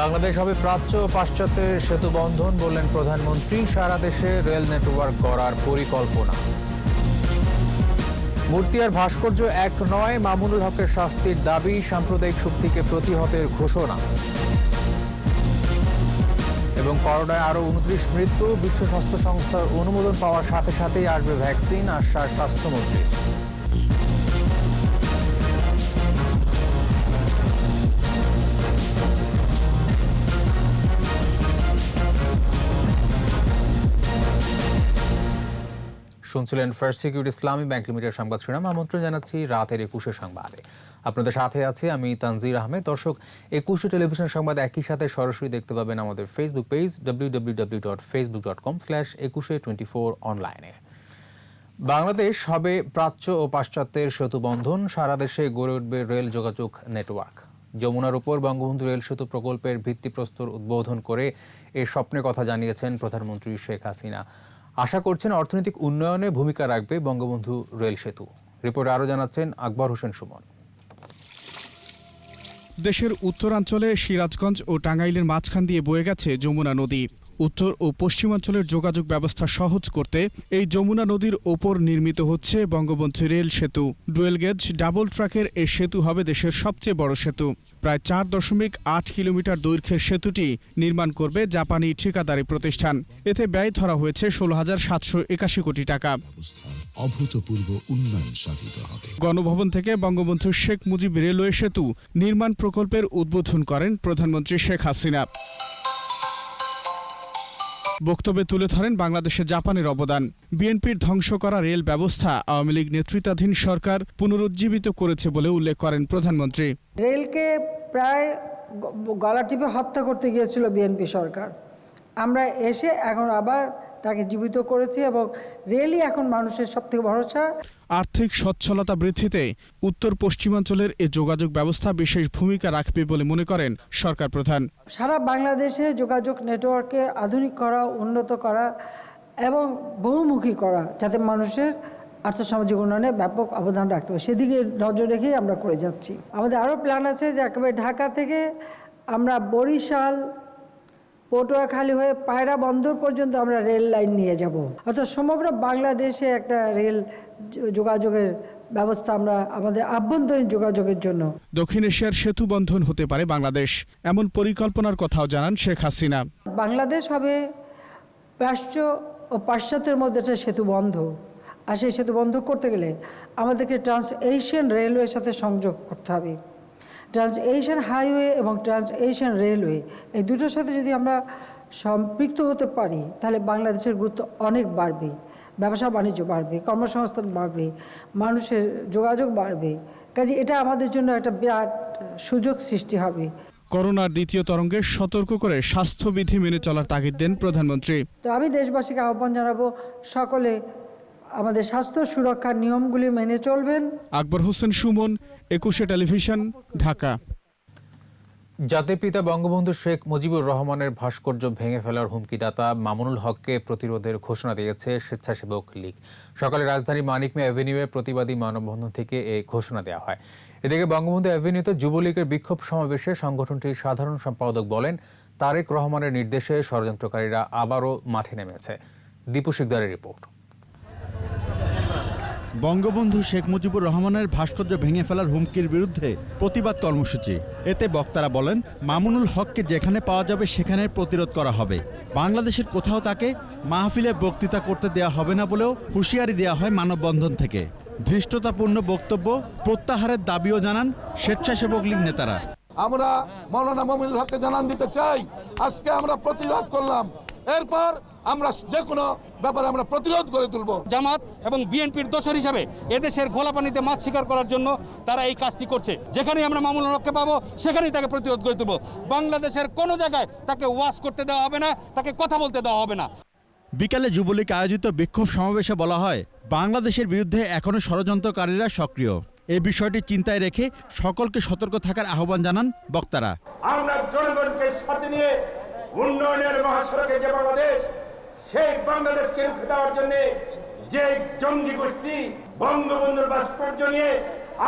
বাংলাদেশ হবে প্রাচ্য পাশ্চাত্যের সেতু বন্ধন বললেন প্রধানমন্ত্রী। সারা দেশে রেল নেটওয়ার্ক করার পরিকল্পনা। মূর্তি আর ভাস্কর্য এক নয়, মামুনুল হকের শাস্তির দাবি, সাম্প্রদায়িক শক্তিকে প্রতিহতের ঘোষণা। এবং করোনায় আরও উনত্রিশ মৃত্যু, বিশ্ব স্বাস্থ্য সংস্থার অনুমোদন পাওয়ার সাথে সাথেই আসবে ভ্যাকসিন, আশ্বাস স্বাস্থ্যমন্ত্রী। শুনছিলেন first security Islami bank limited সংবাদ শিরোনাম। আমন্ত্রণ জানাচ্ছি রাতের একুশে সংবাদে। আপনাদের সাথে আছি আমি তানজির আহমেদ। দর্শক, একুশে টেলিভিশন সংবাদ একই সাথে সরাসরি দেখতে পাবেন আমাদের Facebook page W dot Facebook dot com slash Ekushey twenty four অনলাইনে বাংলাদেশ হবে প্রাচ্য ও পাশ্চাত্যের সেতু বন্ধন সারা দেশে গড়ে উঠবে রেল যোগাযোগ নেটওয়ার্ক। যমুনার উপর বঙ্গবন্ধু রেল সেতু প্রকল্পের ভিত্তিপ্রস্তর উদ্বোধন করে এ স্বপ্নের কথা জানিয়েছেন প্রধানমন্ত্রী শেখ হাসিনা। আশা করছেন অর্থনৈতিক উন্নয়নে ভূমিকা রাখবে বঙ্গবন্ধু রেল সেতু। রিপোর্টে আরও জানাচ্ছেন আকবর হোসেন সুমন। দেশের উত্তরাঞ্চলে সিরাজগঞ্জ ও টাঙ্গাইলের মাঝখান দিয়ে বয়ে গেছে যমুনা নদী। উত্তর ও পশ্চিমাঞ্চলের যোগাযোগ ব্যবস্থা সহজ করতে এই যমুনা নদীর ওপর নির্মিত হচ্ছে বঙ্গবন্ধু রেল সেতু। ডুয়েল গেজ ডাবল ট্র্যাকের এই সেতু হবে দেশের সবচেয়ে বড় সেতু। প্রায় চার দশমিক আট কিলোমিটার দৈর্ঘ্যের সেতুটি নির্মাণ করবে জাপানি ঠিকাদারি প্রতিষ্ঠান। এতে ব্যয় ধরা হয়েছে ষোলো হাজার সাতশো একাশি কোটি টাকা। অভূতপূর্ব উন্নয়ন সাধিত হবে। গণভবন থেকে বঙ্গবন্ধু শেখ মুজিব রেলওয়ে সেতু নির্মাণ প্রকল্পের উদ্বোধন করেন প্রধানমন্ত্রী শেখ হাসিনা। বক্তব্যে তুলে ধরেন বাংলাদেশে জাপানের অবদান। বিএনপির ধ্বংস করা রেল ব্যবস্থা আওয়ামী লীগ নেতৃত্বাধীন সরকার পুনরুজ্জীবিত করেছে বলে উল্লেখ করেন প্রধানমন্ত্রী। রেলকে প্রায় গলা টিপে হত্যা করতে গিয়েছিল বিএনপি সরকার। আমরা এসে এখন আবার তাকে জীবিত করেছি এবং রেলই এখন মানুষের সবথেকে ভরসা। আর্থিক সচ্ছলতা বৃদ্ধিতে উত্তর পশ্চিমাঞ্চলের এ যোগাযোগ ব্যবস্থা বিশেষ ভূমিকা রাখবে বলে মনে করেন সরকার প্রধান। সারা বাংলাদেশে যোগাযোগ নেটওয়ার্ককে আধুনিক করা উন্নত করা এবং বহুমুখী করা যাতে মানুষের আর্থসামাজিক উন্নয়নে ব্যাপক অবদান রাখতে হবে সেদিকে নজর রেখেই আমরা করে যাচ্ছি। আমাদের আরও প্ল্যান আছে যে একেবারে ঢাকা থেকে আমরা বরিশাল পটুয়াখালী হয়ে পায়রা বন্দর পর্যন্ত আমরা রেল লাইন নিয়ে যাব। অর্থাৎ সমগ্র বাংলাদেশে একটা রেল যোগাযোগের ব্যবস্থা আমরা আমাদের আভ্যন্তরীণ যোগাযোগের জন্য। দক্ষিণ এশিয়ার সেতু বন্ধন হতে পারে বাংলাদেশ এমন পরিকল্পনার কথাও জানান শেখ হাসিনা। বাংলাদেশ হবে প্রাচ্য ও পাশ্চাত্যের মধ্যে একটা সেতু বন্ধ। আর সেই সেতু বন্ধ করতে গেলে আমাদেরকে ট্রান্স এশিয়ান রেলওয়ের সাথে সংযোগ করতে হবে। ট্রান্স এশিয়ান হাইওয়ে এবং ট্রান্স এশিয়ান রেলওয়ে এই দুটোর সাথে যদি আমরা সম্পৃক্ত হতে পারি তাহলে বাংলাদেশের গুরুত্ব অনেক বাড়বে ব্যবসা বাণিজ্য বাড়বে কর্মসংস্থান বাড়বে মানুষের যোগাযোগ বাড়বে। কাজে এটা আমাদের জন্য একটা বিরাট সুযোগ সৃষ্টি হবে। করোনার দ্বিতীয় তরঙ্গে সতর্ক করে স্বাস্থ্যবিধি মেনে চলার তাগিদ দেন প্রধানমন্ত্রী। তো আমি দেশবাসীকে আহ্বান জানাব সকলে আমাদের স্বাস্থ্য সুরক্ষার নিয়মগুলি মেনে চলবেন। আকবর হোসেন সুমন একুশে টেলিভিশন, ঢাকা। জাতির পিতা বঙ্গবন্ধু শেখ মুজিবুর রহমানের ভাস্কর্য ভেঙে ফেলার হুমকিদাতা মামুনুল হককে প্রতিরোধের ঘোষণা দিয়েছে স্বেচ্ছাসেবক লীগ। সকালে রাজধানী মানিক মে অ্যাভিনিউয়ে প্রতিবাদী মানববন্ধন থেকে এই ঘোষণা দেওয়া হয়। এদিকে বঙ্গবন্ধু অ্যাভিনিউতে যুবলীগের বিক্ষোভ সমাবেশে সংগঠনটির সাধারণ সম্পাদক বলেন, তারেক রহমানের নির্দেশে ষড়যন্ত্রকারীরা আবারও মাঠে নেমেছে। দীপু শিকদারের রিপোর্ট। বঙ্গবন্ধু শেখ মুজিবুর রহমানের ভাস্কর্য ভেঙে ফেলার হুমকির বিরুদ্ধে প্রতিবাদ কর্মসূচি। এতে বক্তারা বলেন, মামুনুল হককে যেখানে পাওয়া যাবে সেখানে প্রতিরোধ করা হবে। বাংলাদেশের কোথাও তাকে মাহফিলে বক্তৃতা করতে দেওয়া হবে না বলেও হুঁশিয়ারি দেওয়া হয় মানববন্ধন থেকে। ধৃষ্টতাপূর্ণ বক্তব্য প্রত্যাহারের দাবিও জানান স্বেচ্ছাসেবক লীগ নেতারা। আমরা মৌলানা মমিনুল হককে জানান দিতে চাই। আজকে আমরা প্রতিরোধ করলাম। এরপর আমরা যে কোনো ব্যাপারে আমরা প্রতিরোধ করে তুলব। জামাত এবং বিএনপির দোষর হিসাবে এদেশের ঘোলা পানিতে মাছ শিকার করার জন্য তারা এই কাজটি করছে। যেখানেই আমরা মামুল রক্ষে পাবো সেখানেই তাকে প্রতিরোধ করে তুলব। বাংলাদেশের কোনো জায়গায় তাকে ওয়াশ করতে দেওয়া হবে না তাকে কথা বলতে দেওয়া হবে না। বিকালে যুবলীগ আয়োজিত বিক্ষোভ সমাবেশে বলা হয় বাংলাদেশের বিরুদ্ধে এখনও ষড়যন্ত্রকারীরা সক্রিয়। এই বিষয়টি চিন্তায় রেখে সকলকে সতর্ক থাকার আহ্বান জানান বক্তারা। আমরা জনগণকে সাথে নিয়ে উন্নয়নের মহাসড়কে যে বাংলাদেশ, সেই বাংলাদেশকে রুখে দেওয়ার জন্য যে জঙ্গি গোষ্ঠী, বঙ্গবন্ধুর ভাস্কর্য নিয়ে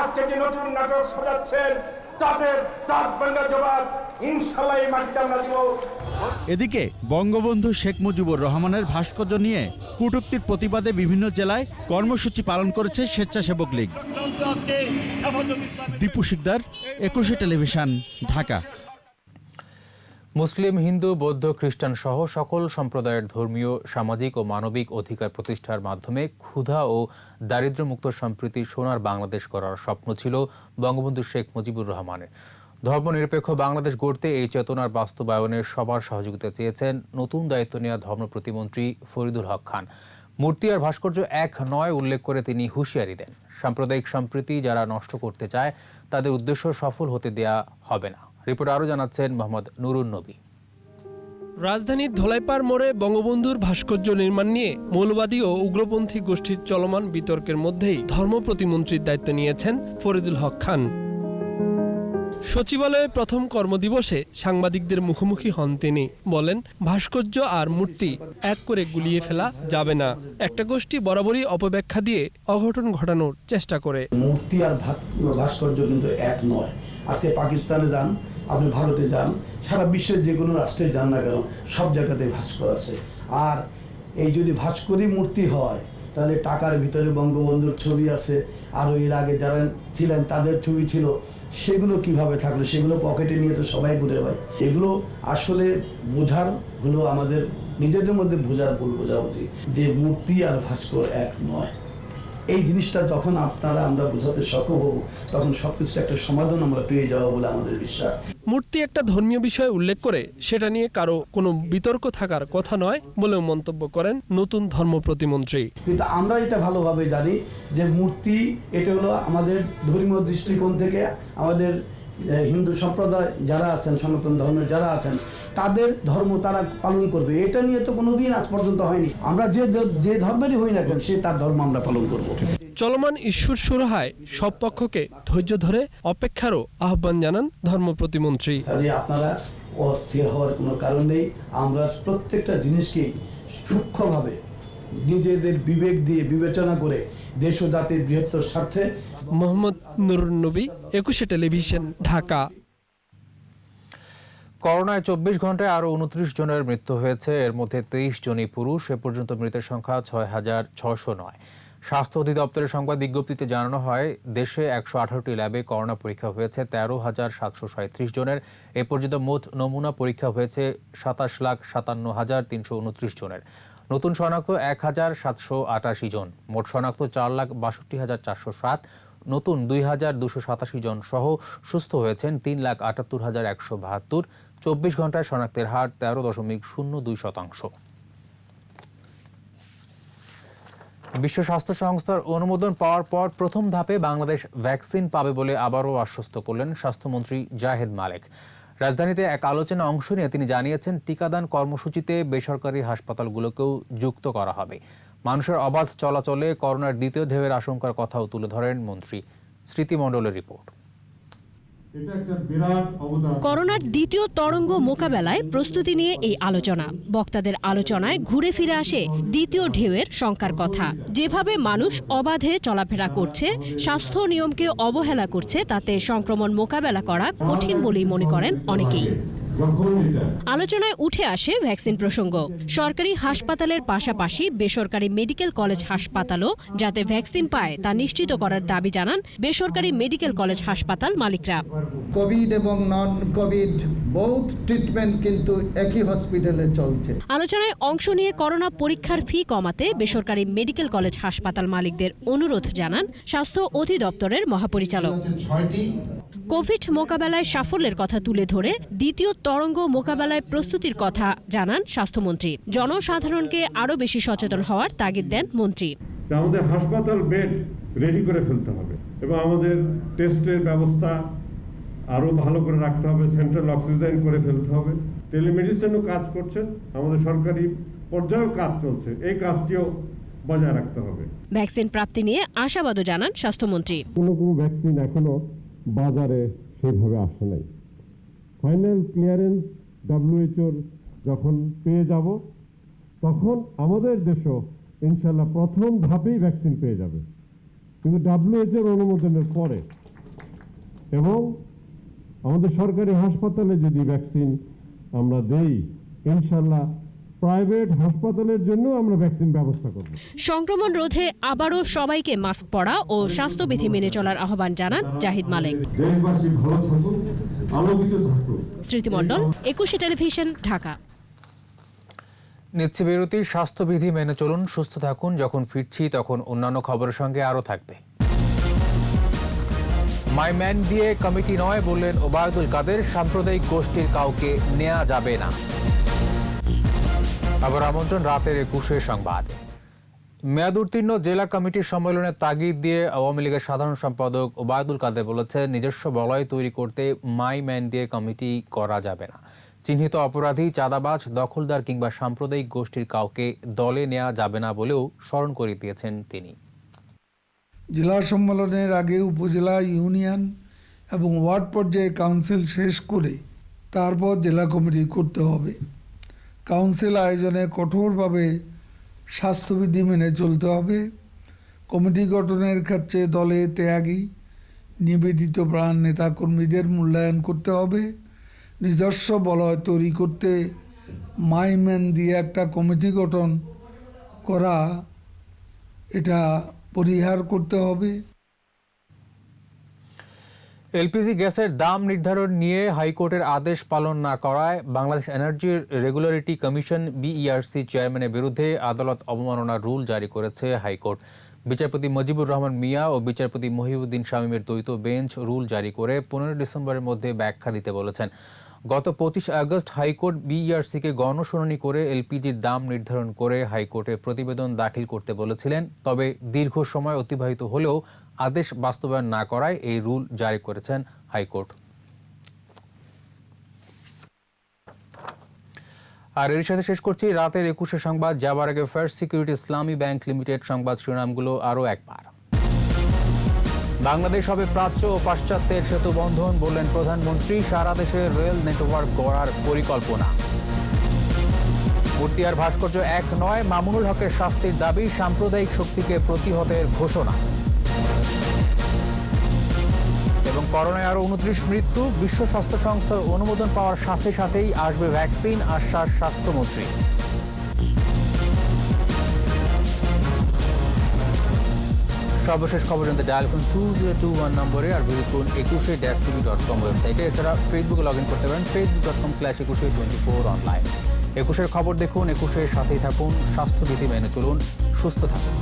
আজকে যে নতুন নাটক সাজাচ্ছেন, তাদের ইনশাল্লাহ এদিকে বঙ্গবন্ধু শেখ মুজিবুর রহমানের ভাস্কর্য নিয়ে কটূক্তির প্রতিবাদে বিভিন্ন জেলায় কর্মসূচি পালন করেছে স্বেচ্ছাসেবক লীগ। দীপু শিকদার, একুশে টেলিভিশন, ঢাকা। মুসলিম, হিন্দু, বৌদ্ধ, খ্রিস্টান সহ সকল সম্প্রদায়ের ধর্মীয়, সামাজিক ও মানবিক অধিকার প্রতিষ্ঠার মাধ্যমে ক্ষুধা ও দারিদ্র্যমুক্ত সম্প্রীতি সোনার বাংলাদেশ করার স্বপ্ন ছিল বঙ্গবন্ধু শেখ মুজিবুর রহমানের। ধর্মনিরপেক্ষ বাংলাদেশ গড়তে এই চেতনার বাস্তবায়নে সবার সহযোগিতা চেয়েছেন নতুন দায়িত্ব নেওয়া ধর্ম প্রতিমন্ত্রী ফরিদুল হক খান। মূর্তি আর ভাস্কর্য এক নয় উল্লেখ করে তিনি হুঁশিয়ারি দেন। সাম্প্রদায়িক সম্প্রীতি যারা নষ্ট করতে চায়, তাদের উদ্দেশ্য সফল হতে দেয়া হবে না। রিপোর্ট আরও জানাচ্ছেন মোহাম্মদ নুরুন নবী। রাজধানীর ধলাইপাড় মোড়ে বঙ্গবন্ধুর ভাস্কর্য নির্মাণ নিয়ে মৌলবাদী ও উগ্রপন্থী গোষ্ঠীর চলমান বিতর্কের মধ্যেই ধর্ম প্রতিমন্ত্রীর দায়িত্ব নিয়েছেন ফরিদুল হক খান। সচিবালয়ে প্রথম কর্মদিবসে সাংবাদিকদের মুখোমুখি হন তিনি। বলেন ভাস্কর্য আর মূর্তি এক করে গুলিয়ে ফেলা যাবে না। একটা গোষ্ঠী বরাবরই অপব্যাখ্যা দিয়ে অঘটন ঘটানোর চেষ্টা করে। মূর্তি আর ভাস্কর্য কিন্তু এক নয়। আজকে পাকিস্তানে যান আপনি ভারতে যান, সারা বিশ্বের যে কোনো রাষ্ট্রে যান না কেন, সব জায়গাতে ভাস্কর আছে। আর এই যদি ভাস্করই মূর্তি হয়, তাহলে টাকার ভিতরে বঙ্গবন্ধুর ছবি আছে, আরও এর আগে যারা ছিলেন তাদের ছবি ছিল। সেগুলো কীভাবে থাকল, সেগুলো পকেটে নিয়ে তো সবাই ঘুরে হয় এগুলো আসলে বোঝার হলো আমাদের, নিজেদের মধ্যে বোঝার ভুল বোঝা উচিত যে মূর্তি আর ভাস্কর এক নয়। এই জিনিসটা যখন আপনারা আমরা বোঝাতে সক্ষম হব তখন সবকিছু একটা সমাধান আমরা পেয়ে যাব বলে আমাদের বিশ্বাস। মূর্তি একটা ধর্মীয় বিষয় উল্লেখ করে সেটা নিয়ে কারও কোনো বিতর্ক থাকার কথা নয় বলে মন্তব্য করেন নতুন ধর্ম প্রতিমন্ত্রী। কিন্তু আমরা এটা ভালোভাবে জানি যে মূর্তি এটা হলো আমাদের ধর্মীয় দৃষ্টিকোণ থেকে আমাদের হিন্দু সম্প্রদায় যারা আছেন সনাতন ধর্মের যারা আছেন তাদের ধর্ম তারা পালন করবে। এটা নিয়ে তো কোনোদিন আজ পর্যন্ত হয়নি। আমরা যে যে ধর্মেরই হই না কেন সে তার ধর্ম আমরা পালন করব। চলমান ইস্যুর সুরাহায় সব পক্ষকে ধৈর্য ধরে অপেক্ষারও আহ্বান জানান ধর্ম প্রতিমন্ত্রী। আপনারা অস্থির হওয়ার কোনো কারণ নেই। আমরা প্রত্যেকটা জিনিসকেই সূক্ষ্মভাবে নিজেদের বিবেক দিয়ে বিবেচনা করে দেশ ও জাতির বৃহত্তর স্বার্থে মোহাম্মদ নুরুন নবী, একুশে টেলিভিশন, ঢাকা। করোনায় চব্বিশ ঘন্টায় আরও উনত্রিশ জনের মৃত্যু হয়েছে, এর মধ্যে তেইশ জনই পুরুষ, এ পর্যন্ত মৃতের সংখ্যা ছয় হাজার ছশো নয়। স্বাস্থ্য অধিদপ্তরের সংবাদ বিজ্ঞপ্তিতে জানানো হয়, দেশে একশো আঠারোটি ল্যাবে করোনা পরীক্ষা হয়েছে, তেরো হাজার সাতশো সাঁত্রিশ জনের। এ পর্যন্ত মোট নমুনা পরীক্ষা হয়েছে সাতাশ লাখ সাতান্ন হাজার তিনশো উনত্রিশ জনের। নতুন শনাক্ত এক হাজার সাতশো আটাশি জন, মোট শনাক্ত চার লাখ বাষট্টি হাজার চারশো সাত। নতুন দুই জন সহ সুস্থ হয়েছেন তিন লাখ আটাত্তর হাজার একশো বাহাত্তর। চব্বিশ ঘন্টায় শনাক্তের হার তেরো দশমিক শূন্য দুই শতাংশ। বিশ্ব স্বাস্থ্য সংস্থার অনুমোদন পাওয়ার পর প্রথম ধাপে বাংলাদেশ ভ্যাকসিন পাবে বলে আবারও আশ্বস্ত করলেন স্বাস্থ্যমন্ত্রী জাহেদ মালেক। রাজধানীতে এক আলোচনা অংশ নিয়ে তিনি জানিয়েছেন, টিকাদান কর্মসূচিতে বেসরকারি হাসপাতালগুলোকেও যুক্ত করা হবে। মানুষের অবাধ চলাচলে করোনার দ্বিতীয় ঢেউয়ের আশঙ্কার কথাও তুলে ধরেন মন্ত্রী স্মৃতিমণ্ডলের রিপোর্ট। করোনার দ্বিতীয় তরঙ্গ মোকাবেলায় প্রস্তুতি নিয়ে এই আলোচনা। বক্তাদের আলোচনায় ঘুরে ফিরে আসে দ্বিতীয় ঢেউয়ের শঙ্কার কথা। যেভাবে মানুষ অবাধে চলাফেরা করছে স্বাস্থ্য নিয়মকে অবহেলা করছে তাতে সংক্রমণ মোকাবেলা করা কঠিন বলেই মনে করেন অনেকেই। আলোচনায় উঠে আসে ভ্যাকসিন প্রসঙ্গ। সরকারি হাসপাতালের পাশাপাশি বেসরকারি মেডিকেল কলেজ হাসপাতালও যাতে ভ্যাকসিন পায় তা নিশ্চিত করার দাবি জানান বেসরকারি মেডিকেল কলেজ হাসপাতাল মালিকরা। কোভিড এবং নন কোভিড বোথ ট্রিটমেন্ট কিন্তু একই হসপিটালে চলছে। আলোচনায় অংশ নিয়ে করোনা পরীক্ষার ফি কমাতে বেসরকারি মেডিকেল কলেজ হাসপাতাল মালিকদের অনুরোধ জানান স্বাস্থ্য অধিদপ্তরের মহাপরিচালক। কোভিড মোকাবেলায় সাফল্যের কথা তুলে ধরে দ্বিতীয় তরঙ্গ মোকাবেলায় প্রস্তুতির কথা জানান স্বাস্থ্যমন্ত্রী। জনসাধারণকে আরও বেশি সচেতন হওয়ার তাগিদ দেন মন্ত্রী। আমাদের হাসপাতাল বেড রেডি করে ফেলতে হবে এবং আমাদের টেস্টের ব্যবস্থা আরও ভালো করে রাখতে হবে সেন্ট্রাল অক্সিজেন করে ফেলতে হবে। টেলিমেডিসিনও কাজ করছেন আমাদের সরকারি পর্যায়েও কাজ চলছে এই কাজটিও বজায় রাখতে হবে। ভ্যাকসিন প্রাপ্তি নিয়ে আশাবাদও জানান স্বাস্থ্যমন্ত্রী। কোনো কোনো ভ্যাকসিন এখনও বাজারে সেভাবে আসে নাই। ফাইনাল ক্লিয়ারেন্স ডাব্লিউএইচওর যখন পেয়ে যাব তখন আমাদের দেশও ইনশাল্লাহ প্রথম ধাপেই ভ্যাকসিন পেয়ে যাবে। কিন্তু ডাব্লিউএইচওর অনুমোদনের পরে এবং আমাদের সরকারি হাসপাতালে যদি ভ্যাকসিন আমরা দেই ইনশাল্লাহ প্রাইভেট হাসপাতালের জন্য আমরা ভ্যাকসিন ব্যবস্থা করব। সংক্রমণ রোধে আবারও সবাইকে মাস্ক পরা ও স্বাস্থ্যবিধি মেনে চলার আহ্বান জানান জাহিদ মালেক। দেশবাসী ভালো থাকুক আলোকিত থাকুক স্মৃতিমণ্ডল একুশে টেলিভিশন ঢাকা। নিচ্ছে বিরতি স্বাস্থ্যবিধি মেনে চলুন সুস্থ থাকুন যখন ফিরছি তখন অন্যান্য খবরের সঙ্গে আরও থাকবে। মাই ম্যান দিয়ে কমিটি নয় বললেন ওবায়দুল কাদের সাম্প্রদায়িক গোষ্ঠীর কাউকে নেওয়া যাবে না। আবার আমন্ত্রণ রাতের একুশে সংবাদ। মেয়াদ উত্তীর্ণ জেলা কমিটির সম্মেলনে তাগিদ দিয়ে আওয়ামী লীগের সাধারণ সম্পাদক ওবায়দুল কাদের বলেছেন, নিজস্ব বলয় তৈরি করতে মাই ম্যান দিয়ে কমিটি করা যাবে না। চিহ্নিত অপরাধী, চাঁদাবাজ, দখলদার কিংবা সাম্প্রদায়িক গোষ্ঠীর কাউকে দলে নেওয়া যাবে না বলেও স্মরণ করে দিয়েছেন তিনি। জেলা সম্মেলনের আগে উপজেলা ইউনিয়ন এবং ওয়ার্ড পর্যায়ে কাউন্সিল শেষ করে তারপর জেলা কমিটি করতে হবে। কাউন্সিল আয়োজনে কঠোরভাবে স্বাস্থ্যবিধি মেনে চলতে হবে। কমিটি গঠনের ক্ষেত্রে দলে ত্যাগী, নিবেদিত প্রাণ নেতাকর্মীদের মূল্যায়ন করতে হবে। নিজস্ব বলয় তৈরি করতে মাইম্যান দিয়ে একটা কমিটি গঠন করা, এটা পরিহার করতে হবে। এলপিজি গ্যাসের দাম নির্ধারণ নিয়ে হাইকোর্টের আদেশ পালন না করায় Bangladesh energy regulatory commission BERC চেয়ারম্যানের বিরুদ্ধে আদালত অবমাননার রুল জারি করেছে হাইকোর্ট। বিচারপতি মজিবুর রহমান মিয়া ও বিচারপতি মহিউদ্দিন শামীমের দ্বৈত বেঞ্চ রুল জারি করে পনেরো ডিসেম্বরের মধ্যে ব্যাখ্যা দিতে বলেছেন। গত পঁচিশ আগস্ট হাইকোর্ট বিইআরসিকে গণশুনানি করে এলপিজির দাম নির্ধারণ করে হাইকোর্টে প্রতিবেদন দাখিল করতে বলেছিলেন। তবে দীর্ঘ সময় অতিবাহিত হলেও আদেশ বাস্তবায়ন না করায় এই রুল জারি করেছেন হাইকোর্ট। আর এর সাথে শেষ করছি, রাতের একুশে সংবাদ যাবার আগে first security Islami bank limited সংবাদ শিরোনামগুলো আরও একবার। বাংলাদেশ হবে প্রাচ্য ও পাশ্চাত্যের সেতু বন্ধন বললেন প্রধানমন্ত্রী, সারা দেশে রেল নেটওয়ার্ক গড়ার পরিকল্পনা। মূর্তি আর ভাস্কর্য এক নয়, মামুনুল হকের শাস্তির দাবি সাম্প্রদায়িক শক্তিকে প্রতিহতের ঘোষণা। এবং করোনায় আরও উনত্রিশ মৃত্যু, বিশ্ব স্বাস্থ্য সংস্থার অনুমোদন পাওয়ার সাথে সাথেই আসবে ভ্যাকসিন, আশ্বাস স্বাস্থ্যমন্ত্রী। সর্বশেষ খবর জানতে ডায়াল করুন টু জিরো টু ওয়ান নম্বরে আর ভিজিট করুন একুশে ড্যাশ টিভি ডট কম ওয়েবসাইটে। এছাড়া ফেসবুকে লগ ইন করতে পারেন Facebook dot com slash Ekushey twenty four online একুশের খবর দেখুন, একুশের সাথেই থাকুন, স্বাস্থ্যবিধি মেনে চলুন, সুস্থ থাকুন।